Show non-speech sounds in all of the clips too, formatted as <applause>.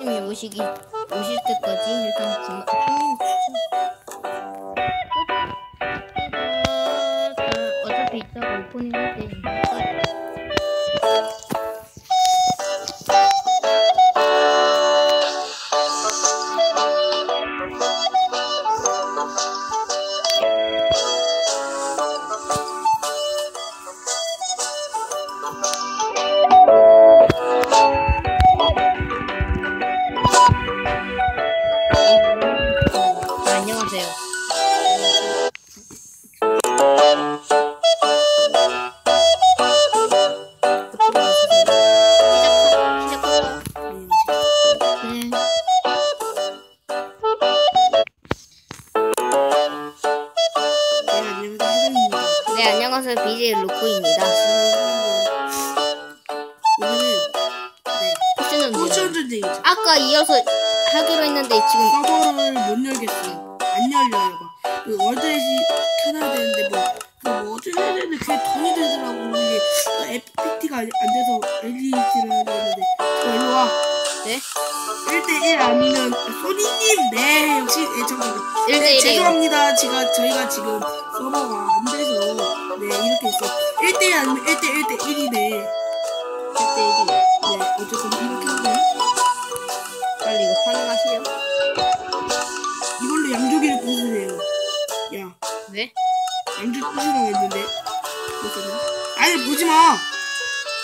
손님이 오시기 오실 때까지 일단 손님 어차피 이따가 오프닝 할 때니까 안녕하세요. BJ 로코입니다. 오늘은 네, 포션 포션 전쟁. 전쟁이죠. 아까 이어서 하기로 했는데 지금 서버를 못 열겠어요. 안 열려요. 막. 그 월드에시 켜놔야 되는데 뭐, 그뭐 어쩌고 해야 되는데 그게 돈이 들더라고. 이게 FPT가 안 돼서 LED를 해야 되는데. 저 일로 와. 네? 1대1 아니면 소니님 네 역시 애청자가 1대1 네. 죄송합니다 제가 저희가 지금 서버가 안 돼서 네 이렇게 했어 1대1 아니면 1대1 대 1이네 1대1이. 네 어쨌든 이렇게 하면 빨리 이거 파밍하시죠. 이걸로 양조기를 부수세요 야 왜? 양조기 부수라고 했는데 보거든 아니 보지 마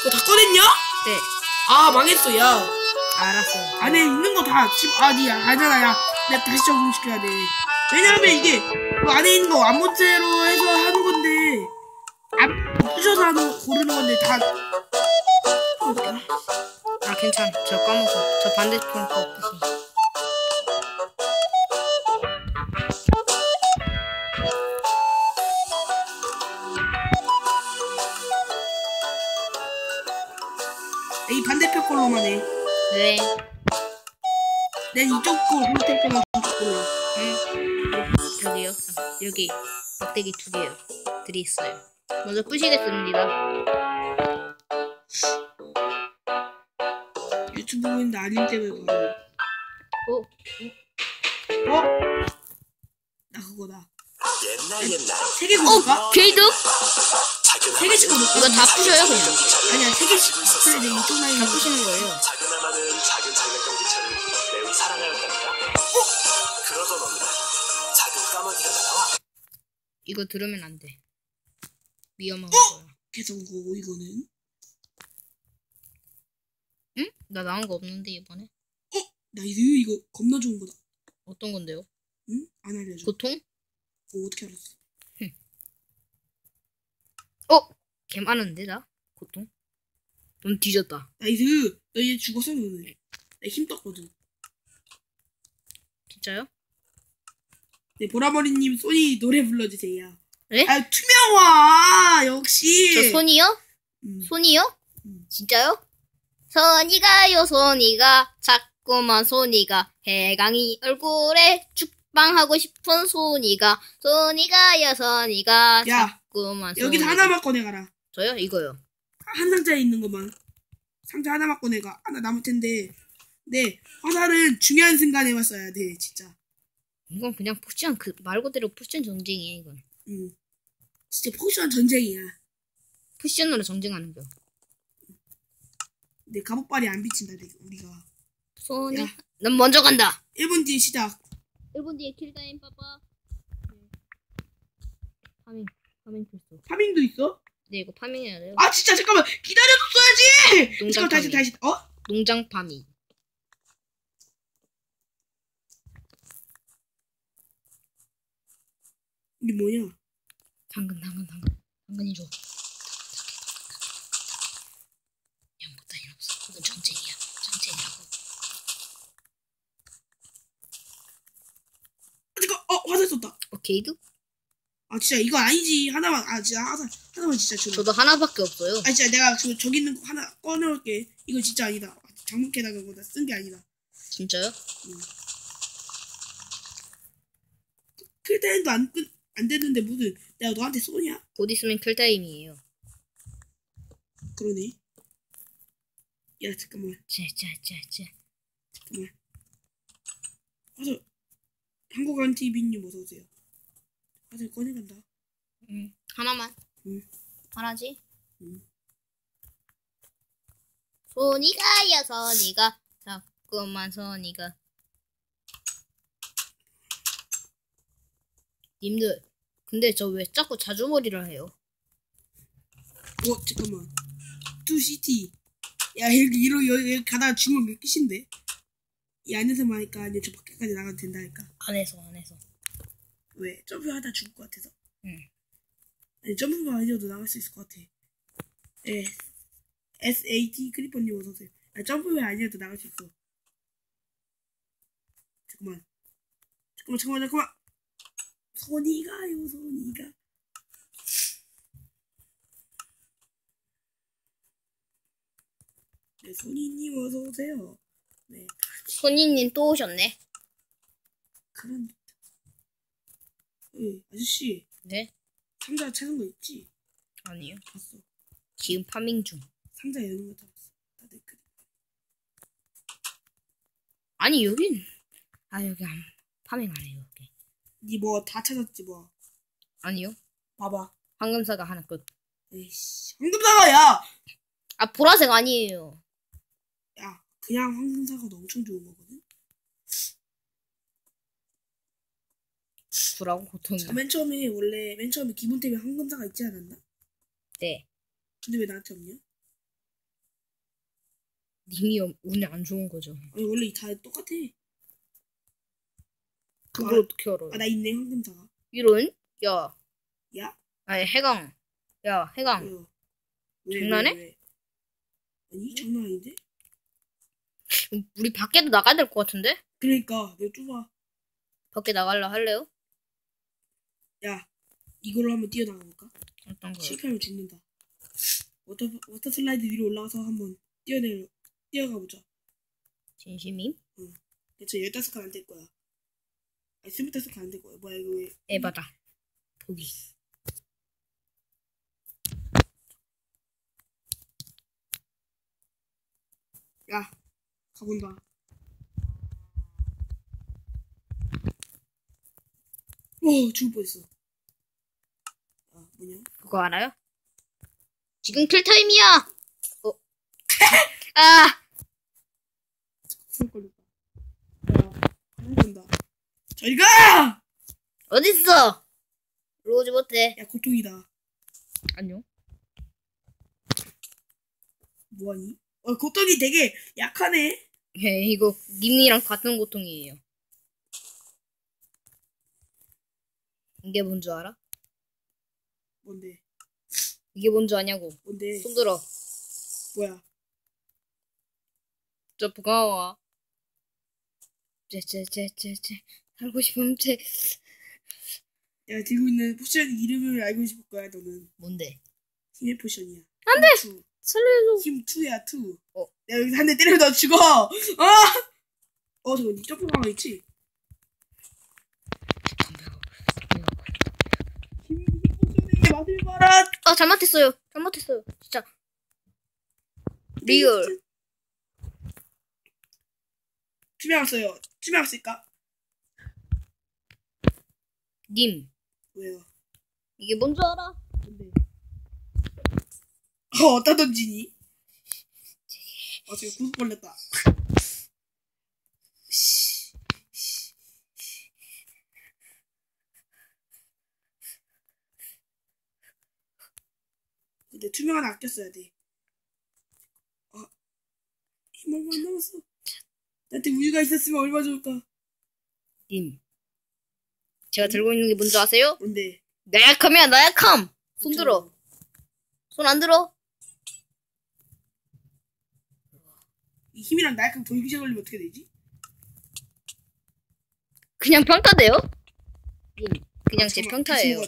그거 다 꺼냈냐? 네. 아 망했어 야 알았어요. 안에 있는 거 다 집, 아, 니 알잖아, 야. 내가 다시 적응시켜야 돼. 왜냐면 이게, 그 안에 있는 거 안본체로 해서 하는 안, 부셔서 하는, 고르는 건데, 다. 어떡해. 아, 괜찮아. 저 까먹어. 저 반대편 거 없으시. 이 반대편 걸로만 해. 네. 난 이쪽 거, 반대편만 이쪽 걸로. 응. 저기요. 아, 여기 막대기 두 개요. 들이 있어요. 먼저 부시겠습니다. 유튜브 보는데 알림 때문에 바로. 어? 어? 나 그거다. 옛날 옛날 세개 고를까? 어? 게이드? 세 개씩 고를까? 이거 다 부셔요, 그냥. 아니야, 세 개씩. 그래, 내 이쪽 라인. 다 부시는 거예요. 작은 아마는 작은 장난감 기차를 매우 사랑하였답니다. 그러던 어느 날 작은 까마귀가 날아와 이거 들으면 안 돼. 위험한 어? 거야. 계속 고고, 이거는. 응? 나 나온 거 없는데 이번에? 나이스, 이거 겁나 좋은 거다. 어떤 건데요? 응? 안 알려줘. 보통? 어, 어떻게 알았어? 어? 개 많은데 나? 보통? 넌 뒤졌다. 나이스! 너얘 죽었어, 너는. 나힘 떴거든. 진짜요? 네, 보라머리님, 소니 노래 불러주세요. 네? 아, 투명화! 역시! 저 손이요? 음. 손이요? 음. 진짜요? 손이가요 손이가 자꾸만 손이가 해강이 얼굴에 죽방하고 싶은 손이가 손이가요 손이가 야, 자꾸만 여기서 손이가. 하나만 꺼내가라. 저요? 이거요. 한 상자에 있는 것만. 상자 하나만 꺼내가. 하나 남을 텐데. 네, 화살은 중요한 순간에만 써야 돼, 진짜. 이건 그냥 포션 그 말 그대로 포션 전쟁이에요 이건. 음. 진짜 포션 전쟁이야. 포션으로 전쟁하는 거. 내 갑옷발이 안 비친다, 내- 우리가. 손이. 야. 난 먼저 간다. 1분 뒤에 시작. 1분 뒤에 킬타임 빠빠. 파밍 파밍 필수. 파밍도 있어? 네 이거 파밍해야 돼요. 아, 진짜, 잠깐만! 기다려줬어야지! 농장 잠깐, 다시, 파밍. 다시, 어? 농장 파밍. 이게 뭐냐? 당근 당근 당근 당근이 줘. 양 못다니 없어. 이건 전쟁이야. 전쟁이라고. 아, 잠깐, 어, 화살 썼다. 오케이도? 아, 진짜, 이거 아니지. 하나만, 아, 진짜, 화살, 하나만 진짜 줘. 저도 하나밖에 없어요. 아, 진짜 내가 저, 저기 있는 거 하나 꺼내올게. 이거 진짜 아니다. 장문 캐다가 거다 쓴 게 아니다. 진짜요? 클타임도 안, 끝, 안 됐는데 무슨 내가 너한테 쏘냐? 곧 있으면 킬타임이에요. 그러네. 야 잠깐만. 쟤쟤쟤쟤 잠깐만. 가서 한국안 TV님 어서 오세요. 가서 꺼내간다. 응. 하나만. 응. 하나지? 응. 손이가요, 손이가. 자꾸만 손이가. 님들, 근데 저 왜 자꾸 자주머리를 해요? 어 잠깐만. 투시티. 야 여기 이로 여기 가다가 죽으면 몇 끝인데. 이 안에서만 하니까 아니면 저 밖에까지 나가도 된다 할까? 안 해서, 안 해서. 왜 점프하다 죽을 것 같아서? 응. 아니 점프만 아니어도 나갈 수 있을 것 같아. 예. SAT 크리퍼님 어서 오세요. 아니 점프만 아니어도 나갈 수 있어. 잠깐만. 잠깐만 잠깐만 잠깐만. 손이 가요 손이 가. 네 손이님 어서 오세요. 네 손이님 또 오셨네. 그런. 예 아저씨 네? 상자 찾은 거 있지? 아니요. 봤어. 지금 파밍 중. 상자 여는 거다 봤어. 다들 그. 아니, 여긴. 아, 여기 안, 파밍 안 해요, 여기. 니 뭐 다 찾았지 뭐. 아니요. 봐봐. 황금사가 하나 끝. 에이씨. 황금사과 야! 아, 보라색 아니에요. 야, 그냥 황금사과도 엄청 좋은 거거든? 구라고 고통. 자, 맨 처음에, 원래, 맨 처음에 기본템에 황금사과 있지 않았나? 네. 근데 왜 나한테 없냐? 님이 운이 안 좋은 거죠. 아니, 원래 다 똑같아. 그걸 아, 어떻게 알아요? 아, 나 있네, 황금사과. 이런? 야, 야? 아니 해강. 야, 해강. 왜요? 왜, 장난해? 왜, 왜? 아니, 장난 아닌데? 우리 밖에도 나가야 될 것 같은데? 그러니까, 내가 좁아. 밖에 나갈라 할래요? 야, 이걸로 한번 뛰어나가볼까? 어떤 거요? 실패하면 죽는다. 워터, 워터 슬라이드 위로 올라가서 한번 뛰어내려, 뛰어가보자. 진심임? 대체 15칸 안 될 거야. 아니, 25칸 안될 거야. 뭐야, 이거 왜. 에바다. 보기. 야, 가본다. 오, 죽을 뻔했어. 아, 뭐냐? 그거 알아요? 지금 킬 타임이야! 어. <laughs> 아! 죽을 걸렸다. 저리 가! 어딨어? 오지 못해. 야, 고통이다. 안녕. 뭐하니? 어, 고통이 되게 약하네. 예, 이거 님이랑 같은 고통이에요. 이게 뭔 줄 알아? 뭔데? 이게 뭔 줄 아냐고. 뭔데? 손 들어. 뭐야? 저 부가워. 쟤쟤쟤쟤쟤 싶으면 쟤 야, 들고 있는 포션 이름을 알고 싶을 거야, 너는. 뭔데? 힘의 포션이야. 안 돼! 힘 살려줘. 힘 2야, 2. 어. 내가 여기서 한 대 때리면 너 죽어! 아! 어, 저거, 니 점프 방어 있지? 맛을 봐라! 아 잘못했어요. 잘못했어요. 진짜. 리얼. 투명했어요. 투명했을까? 님 왜요? 이게 뭔 줄 알아? 뭔데? 어, 어디다 던지니? 어, 지금 구속 걸렸다. 근데 투명 하나 아껴 써야 돼. 아, 힘 얼마 안 남았어. 나한테 우유가 있었으면 얼마 좋을까? 님. 제가 들고 있는 게 뭔지 아세요? 뭔데? 나약함이야 나약함. 손 들어. 손 안 들어? 이 힘이랑 나약한 동시에 걸리면 어떻게 되지? 그냥 평타돼요? 님. 그냥 아, 제 평타예요.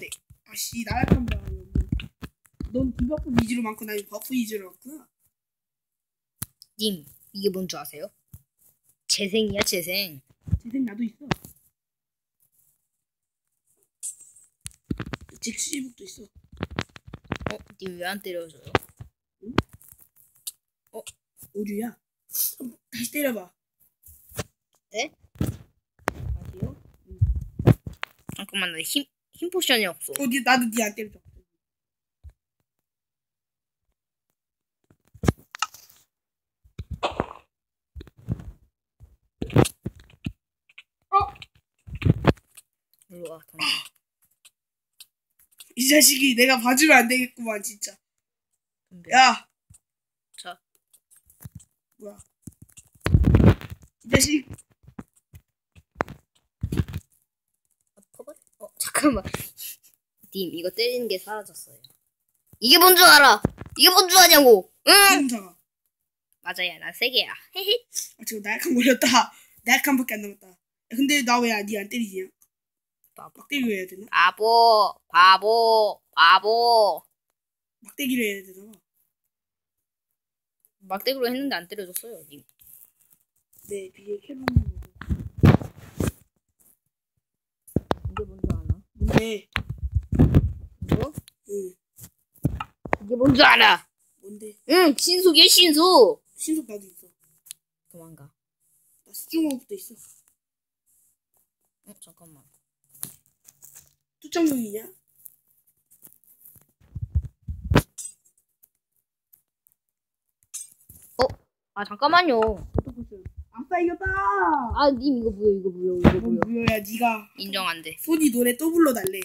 아씨 나약한 다. 넌 디버프 위주로 많고 난 버프 위주로 많구나. 님 이게 뭔 줄 아세요? 재생이야 재생. 재생 나도 있어. 직수지북도 있어. 어? 님왜안 때려줘요? 오류야. 한번 다시 때려봐. 네? 다시요? 잠깐만 나 힘, 힘 포션이 없어 어, 니, 나도 니 안 때려줘. 일로 와 덤벼. 이 자식이 내가 봐주면 안 되겠구만, 진짜. 덤벼. 야, 자 뭐야. 이 자식, 퍼버? 어 잠깐만 님 이거 때리는 게 사라졌어요 이게 뭔 줄 알아 이게 뭔 줄 아냐고 응 혼자가. 맞아요 나세 개야 헤헤 아, 지금 나약한 걸렸다. 나약한밖에 안 남았다. 야, 근데 나 왜 니 안 때리지 냐? 바보 막대기로 해야 되나? 바보 바보 바보 막대기로 해야 되나? 봐. 막대기로 했는데 안 때려줬어요 님 네, 비계 캐논 이게 뭔줄 아나 뭔데? 이거? 응, 이게 뭔줄 알아 뭔데? 응 신속이야 신속 신속 나도 있어. 도망가 나 수중호흡도 있어. 어 잠깐만 투척용이냐? 아 잠깐만요 아싸 이겼다! 아 님 이거 뭐야 이거 뭐야 이거 뭔 뭐야 뭐야, 니가 인정 안 돼 손이 노래 또 불러달래.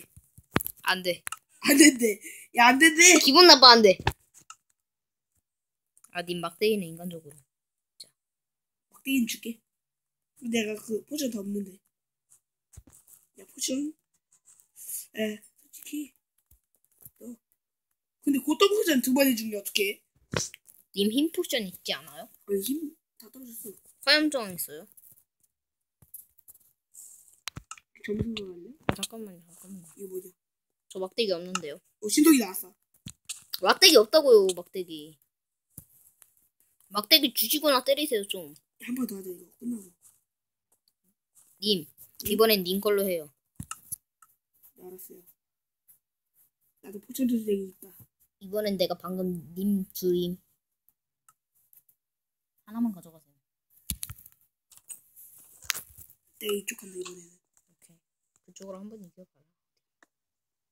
안 돼 안 된대. 야, 안 된대. 기분 나빠 안 돼 아 님 막대기는 인간적으로 막대기는 줄게. 내가 그 포션 더 없는데. 야, 포션. 에, 솔직히. 너. 근데 고통 포션 두 번 해주면 어떡해? 님 힘 포션 있지 않아요? 아니, 힘다 떨어졌어. 화염정 있어요? 점수로 할래? 아 잠깐만요 잠깐만요 이거 뭐냐? 저 막대기 없는데요 어, 신동이 나왔어. 막대기 없다고요 막대기 막대기 주시거나 때리세요 좀 한 번 더 하자, 이거. 끝나고. 님, 이번엔 님 걸로 해요. 네, 알았어요. 나도 포션 조작이 있다. 이번엔 내가 방금 님 주임. 하나만 가져가세요. 내가 이쪽 한다, 이번에는. 오케이. 그쪽으로 한 번 이겨봐요.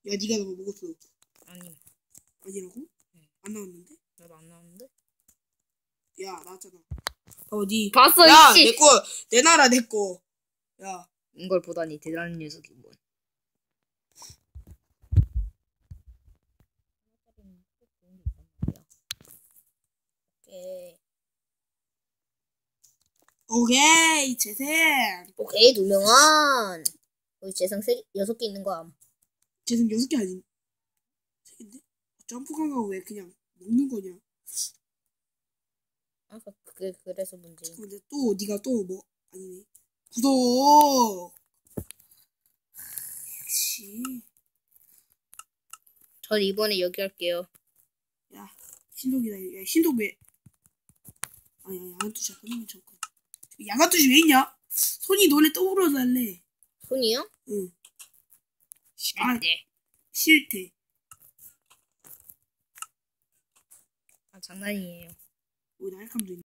야, 니가 너무 먹었어. 아니, 아니라고? 응. 안 나왔는데? 나도 안 나왔는데? 야, 나왔잖아. 어디? 봤어, 야, 이씨! 내 거, 내놔라, 내 거. 야, 이걸 보다니 대단한 녀석이군. 오케이. 오케이, 재생. 오케이, 두 명은. 우리 재상 세, 여섯 개 있는 거야. 재생 여섯 개 아닌. 세 개인데? 점프 강화가 왜 그냥 먹는 거냐? 아, 그게 그래서 문제. 근데 또, 니가 또 뭐, 아니네. 구독! 역시. 전 이번에 여기 할게요. 야, 신독이다. 야, 신독 왜? 아, 야, 양아투시야. 끊으면 잠깐. 양아투시 왜 있냐? 손이 노래 떠오르달래. 손이요? 응. 아, 아, 네. 싫대. 아, 장난이에요. 왜 나약함도 있네.